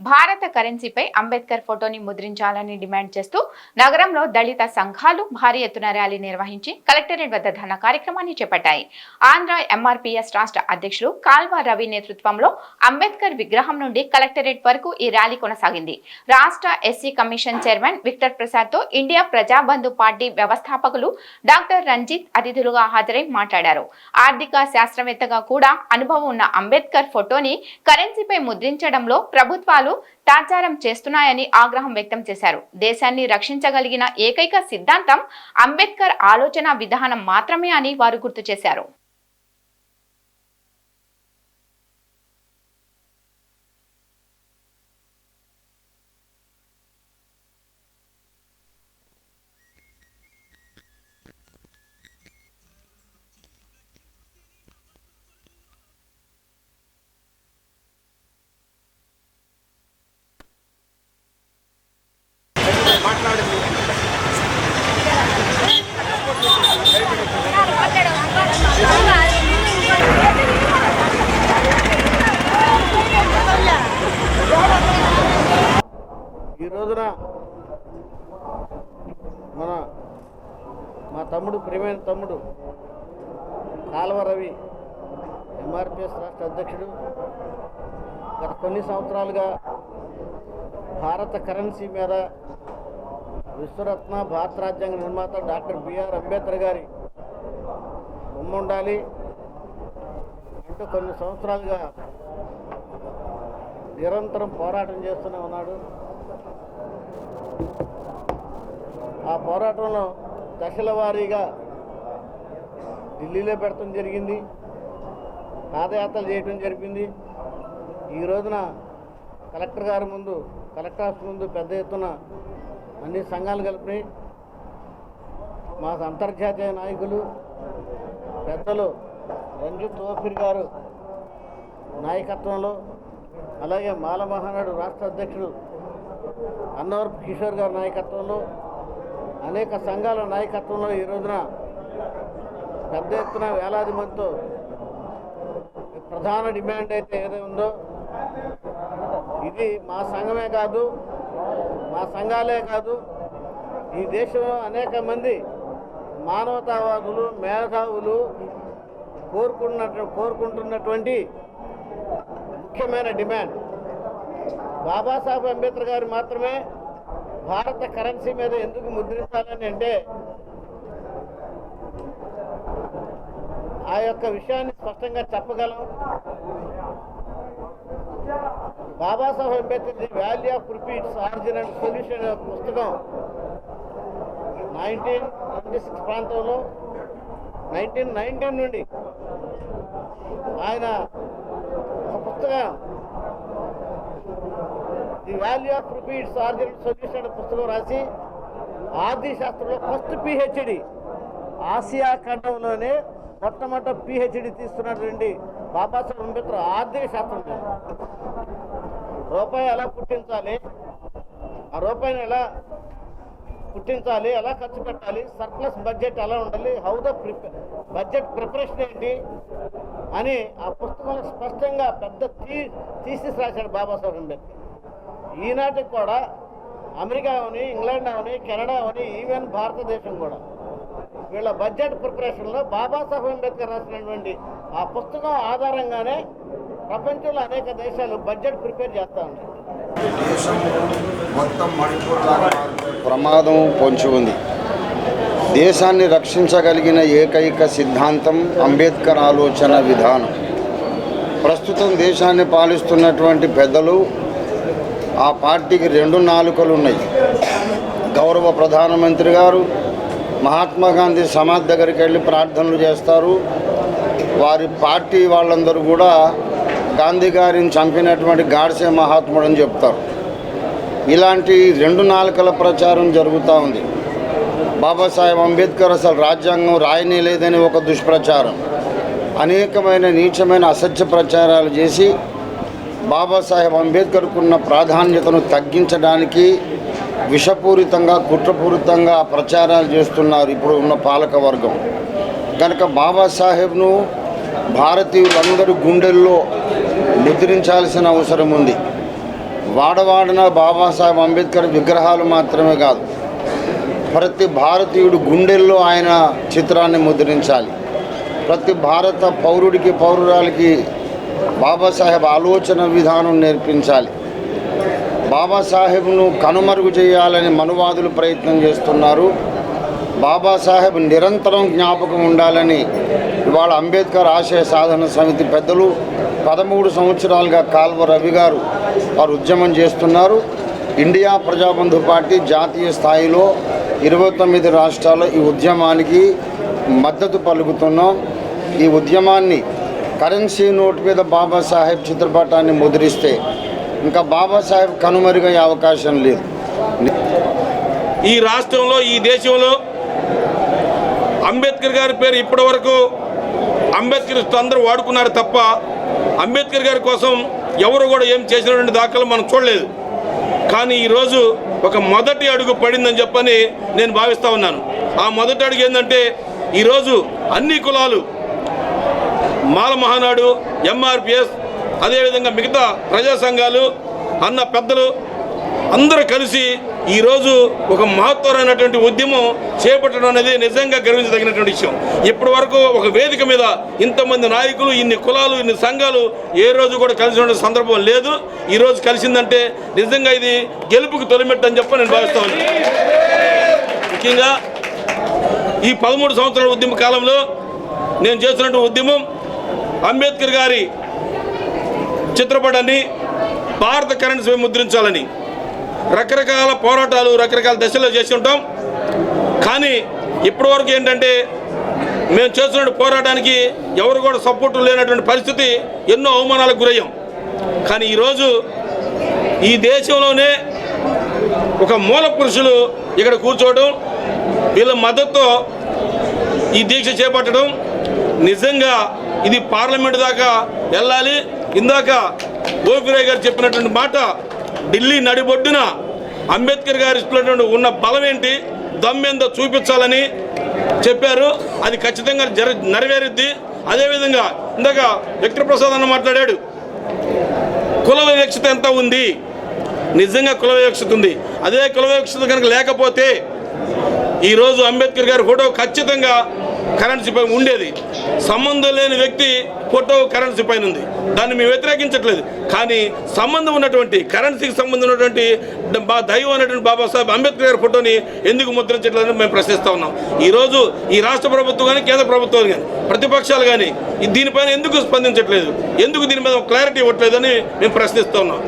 భారత కరెన్సీపై అంబేద్కర్ ఫోటోని ముద్రించాలని డిమాండ్ చేస్తూ నగరంలో దళిత సంఘాలు భారీ ఎత్తున ర్యాలీ నిర్వహించి కలెక్టరేట్ వద్ద ధన కార్యక్రమాన్ని చేపట్టాయి. ఆంధ్ర ఎంఆర్పీఎస్ రాష్ట్ర అధ్యక్షులు కాల్వ రవి నేతృత్వంలో అంబేద్కర్ విగ్రహం నుండి కలెక్టరేట్ వరకు ఈ ర్యాలీ కొనసాగింది. రాష్ట్ర ఎస్సీ కమిషన్ చైర్మన్ విక్టర్ ప్రసాద్తో ఇండియా ప్రజాబంధు పార్టీ వ్యవస్థాపకులు డాక్టర్ రంజిత్ అతిథులుగా హాజరై మాట్లాడారు. ఆర్థిక శాస్త్రవేత్తగా కూడా అనుభవం ఉన్న అంబేద్కర్ ఫోటోని కరెన్సీపై ముద్రించడంలో ప్రభుత్వాలు తాచారం చేస్తున్నాయని ఆగ్రహం వ్యక్తం చేశారు. దేశాన్ని రక్షించగలిగిన ఏకైక సిద్ధాంతం అంబేద్కర్ ఆలోచన విధానం మాత్రమే అని వారు గుర్తు చేశారు. ఈ రోజున మన మా తమ్ముడు ప్రియమైన తమ్ముడు కాల్వ రవి ఎంఆర్పిఎస్ రాష్ట్ర అధ్యక్షుడు గత కొన్ని సంవత్సరాలుగా భారత కరెన్సీ మీద విశ్వరత్న భారత రాజ్యాంగ నిర్మాత డాక్టర్ బిఆర్ అంబేద్కర్ గారి బొమ్మ ఉండాలి అంటూ కొన్ని సంవత్సరాలుగా నిరంతరం పోరాటం చేస్తూనే ఉన్నాడు. ఆ పోరాటంలో దశల వారీగా ఢిల్లీలో పెట్టడం జరిగింది. పాదయాత్రలు చేయడం జరిగింది. ఈ రోజున కలెక్టర్ గారి ముందు కలెక్టర్ ఆఫీస్ ముందు పెద్ద ఎత్తున అన్ని సంఘాలు కలిపి మా అంతర్జాతీయ నాయకులు పెద్దలు రంజిత్ తోఫిర్ గారు నాయకత్వంలో అలాగే మాల మహానాడు రాష్ట్ర అధ్యక్షుడు అన్నవరపు కిషోర్ గారి నాయకత్వంలో అనేక సంఘాల నాయకత్వంలో ఈ రోజున పెద్ద ఎత్తున వేలాది మందితో ప్రధాన డిమాండ్ అయితే ఏదైతే ఉందో ఇది మా సంఘమే కాదు మా సంఘాలే కాదు ఈ దేశంలో అనేక మంది మానవతావాదులు మేధావులు కోరుకున్నట్టు కోరుకుంటున్నటువంటి ముఖ్యమైన డిమాండ్. బాబాసాహెబ్ అంబేద్కర్ గారు మాత్రమే భారత కరెన్సీ మీద ఎందుకు ముద్రించాలని అంటే ఆ యొక్క విషయాన్ని స్పష్టంగా చెప్పగలం. Babasaheb Ambedkar the value of repeats origin and solution పుస్తకం నైన్టీన్ ట్వంటీ సిక్స్ ప్రాంతంలో నైన్టీన్ నైన్టీన్ నుండి ఆయన ఒక పుస్తకం the value of repeats origin solution అనే పుస్తకం రాసి ఆర్థిక శాస్త్రంలో ఫస్ట్ పిహెచ్డి ఆసియా ఖండంలోనే మొట్టమొదటి పిహెచ్డి తీసుకున్నటువంటి బాబాసాహెబ్ అంబేద్కర్ ఆర్థిక శాస్త్రం రూపాయి ఎలా పుట్టించాలి ఆ రూపాయిని ఎలా పుట్టించాలి ఎలా ఖర్చు పెట్టాలి సర్ప్లస్ బడ్జెట్ ఎలా ఉండాలి how the prepare budget preparation ఏంటి అని ఆ పుస్తకంలో స్పష్టంగా పెద్ద తీ తీసి రాశాడు బాబాసాహెబ్ అంబేద్కర్. ఈనాటికి కూడా అమెరికా అవని ఇంగ్లాండ్ అవని కెనడా అవని ఈవెన్ భారతదేశం కూడా వీళ్ళ బడ్జెట్ ప్రిపరేషన్లో బాబాసాహెబ్ అంబేద్కర్ రాసినటువంటి ఆ పుస్తకం ఆధారంగానే ప్రపంచంలో అనేక దేశాలు బడ్జెట్ ప్రిపేర్ చేస్తూ ఉన్నాయి. ప్రమాదం పొంచి ఉంది. దేశాన్ని రక్షించగలిగిన ఏకైక సిద్ధాంతం అంబేద్కర్ ఆలోచన విధానం. ప్రస్తుతం దేశాన్ని పాలిస్తున్నటువంటి పెద్దలు ఆ పార్టీకి రెండు నాలుకలు ఉన్నాయి. గౌరవ ప్రధానమంత్రి గారు మహాత్మా గాంధీ సమాధి దగ్గరికి వెళ్ళి ప్రార్థనలు చేస్తారు. వారి పార్టీ వాళ్ళందరూ కూడా గాంధీ గారిని చంపినటువంటి గాడ్సే మహాత్ముడు అని చెప్తారు. ఇలాంటి రెండు నాలుకల ప్రచారం జరుగుతూ ఉంది. బాబాసాహెబ్ అంబేద్కర్ అసలు రాజ్యాంగం రాయనే లేదని ఒక దుష్ప్రచారం. అనేకమైన నీచమైన అసత్య ప్రచారాలు చేసి బాబాసాహెబ్ అంబేద్కర్కు ఉన్న ప్రాధాన్యతను తగ్గించడానికి విషపూరితంగా కుట్రపూరితంగా ప్రచారాలు చేస్తున్నారు ఇప్పుడు ఉన్న పాలక వర్గం. కనుక బాబాసాహెబ్ను భారతీయులందరూ గుండెల్లో ముద్రించాల్సిన అవసరం ఉంది. వాడవాడన బాబాసాహెబ్ అంబేద్కర్ విగ్రహాలు మాత్రమే కాదు ప్రతి భారతీయుడు గుండెల్లో ఆయన చిత్రాన్ని ముద్రించాలి. ప్రతి భారత పౌరుడికి పౌరురాలకి బాబాసాహెబ్ ఆలోచన విధానం నేర్పించాలి. బాబాసాహెబ్ను కనుమరుగు చేయాలని మనువాదులు ప్రయత్నం చేస్తున్నారు. బాబాసాహెబ్ నిరంతరం జ్ఞాపకం ఉండాలని ఇవాళ అంబేద్కర్ ఆశయ సాధన సమితి పెద్దలు పదమూడు సంవత్సరాలుగా కాల్వ రవి గారు వారు ఉద్యమం చేస్తున్నారు. ఇండియా ప్రజాబంధు పార్టీ జాతీయ స్థాయిలో ఇరవై తొమ్మిది రాష్ట్రాల్లో ఈ ఉద్యమానికి మద్దతు పలుకుతున్నాం. ఈ ఉద్యమాన్ని కరెన్సీ నోట్ మీద బాబాసాహెబ్ చిత్రపటాన్ని ముద్రిస్తే ఇంకా బాబాసాహెబ్ కనుమరుగయ్యే అవకాశం లేదు. ఈ రాష్ట్రంలో ఈ దేశంలో అంబేద్కర్ గారి పేరు ఇప్పటి వరకు అంబేద్కర్ అందరూ వాడుకున్నారు తప్ప అంబేద్కర్ గారి కోసం ఎవరు కూడా ఏం చేసినటువంటి దాఖలు మనం చూడలేదు. కానీ ఈరోజు ఒక మొదటి అడుగు పడిందని చెప్పని నేను భావిస్తూ ఉన్నాను. ఆ మొదటి అడుగు ఏంటంటే ఈరోజు అన్ని కులాలు మాల మహానాడు ఎంఆర్పిఎస్ అదేవిధంగా మిగతా ప్రజా సంఘాలు అన్న పెద్దలు అందరూ కలిసి ఈరోజు ఒక మహత్తరమైనటువంటి ఉద్యమం చేపట్టడం అనేది నిజంగా గర్వించదగినటువంటి విషయం. ఇప్పటి వరకు ఒక వేదిక మీద ఇంతమంది నాయకులు ఇన్ని కులాలు ఇన్ని సంఘాలు ఏ రోజు కూడా కలిసినటువంటి సందర్భం లేదు. ఈరోజు కలిసిందంటే నిజంగా ఇది గెలుపుకి తొలిమెట్టు అని చెప్పి నేను భావిస్తా ముఖ్యంగా ఈ పదమూడు సంవత్సరాల ఉద్యమ కాలంలో నేను చేస్తున్నటువంటి ఉద్యమం అంబేద్కర్ గారి చిత్రపటాన్ని భారత కరెన్సీ ముద్రించాలని రకరకాల పోరాటాలు రకరకాల దశలో చేసి ఉంటాం. కానీ ఇప్పటివరకు ఏంటంటే మేము చేస్తున్న పోరాటానికి ఎవరు కూడా సపోర్టు లేనటువంటి పరిస్థితి ఎన్నో అవమానాలకు గురయ్యాం. కానీ ఈరోజు ఈ దేశంలోనే ఒక మూల పురుషులు ఇక్కడ కూర్చోవడం వీళ్ళ మద్దతుతో ఈ దీక్ష చేపట్టడం నిజంగా ఇది పార్లమెంట్ దాకా వెళ్ళాలి. ఇందాక ఓపిరాయ్ గారు చెప్పినటువంటి మాట ఢిల్లీ నడిబొడ్డున అంబేద్కర్ గారు ఇస్తున్నటువంటి ఉన్న బలం ఏంటి? దమ్మేందో చూపించాలని చెప్పారు. అది ఖచ్చితంగా జర నెరవేరుద్ది. అదేవిధంగా ఇందాక విక్టర్ ప్రసాద్ అన్న మాట్లాడాడు కుల వివక్షత ఎంత ఉంది? నిజంగా కుల వివక్షత ఉంది. అదే కుల వివక్షత కనుక లేకపోతే ఈరోజు అంబేద్కర్ గారి ఫోటో ఖచ్చితంగా కరెన్సీ పై ఉండేది. సంబంధం లేని వ్యక్తి ఫోటో కరెన్సీ పైన ఉంది. దాన్ని మేము వ్యతిరేకించట్లేదు. కానీ సంబంధం ఉన్నటువంటి కరెన్సీకి సంబంధం ఉన్నటువంటి బా దైవం అనేటువంటి బాబాసాహెబ్ అంబేద్కర్ గారి ఫోటోని ఎందుకు ముద్రించట్లేదని మేము ప్రశ్నిస్తూ ఉన్నాం. ఈరోజు ఈ రాష్ట్ర ప్రభుత్వం కానీ కేంద్ర ప్రభుత్వం కానీ ప్రతిపక్షాలు కానీ దీనిపైన ఎందుకు స్పందించట్లేదు? ఎందుకు దీని మీద క్లారిటీ ఇవ్వట్లేదని మేము ప్రశ్నిస్తూ ఉన్నాం.